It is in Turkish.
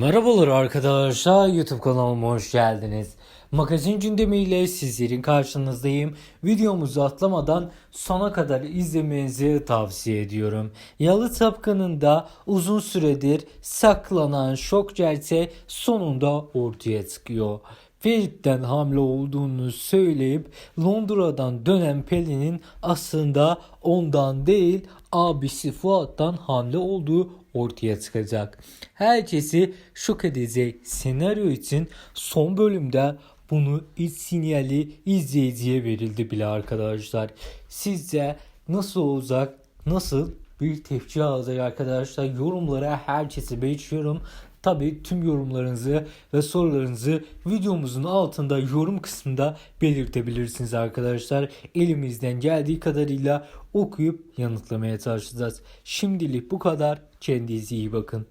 Merhabalar arkadaşlar YouTube kanalıma hoş geldiniz. Magazin gündemiyle sizlerin karşınızdayım. Videomuzu atlamadan sona kadar izlemenizi tavsiye ediyorum. Yalı Tapkanı'nda uzun süredir saklanan şok gelse sonunda ortaya çıkıyor. Ferit'ten hamle olduğunu söyleyip Londra'dan dönen Pelin'in aslında ondan değil abisi Fuat'tan hamle olduğu ortaya çıkacak. Herkesi şok edecek senaryo için son bölümde bunu ilk sinyali izleyiciye verildi bile arkadaşlar. Sizce nasıl olacak? Nasıl bir tepki alacak arkadaşlar? Yorumlara herkesi bekliyorum. Tabi tüm yorumlarınızı ve sorularınızı videomuzun altında yorum kısmında belirtebilirsiniz arkadaşlar. Elimizden geldiği kadarıyla okuyup yanıtlamaya çalışacağız. Şimdilik bu kadar. Kendinize iyi bakın.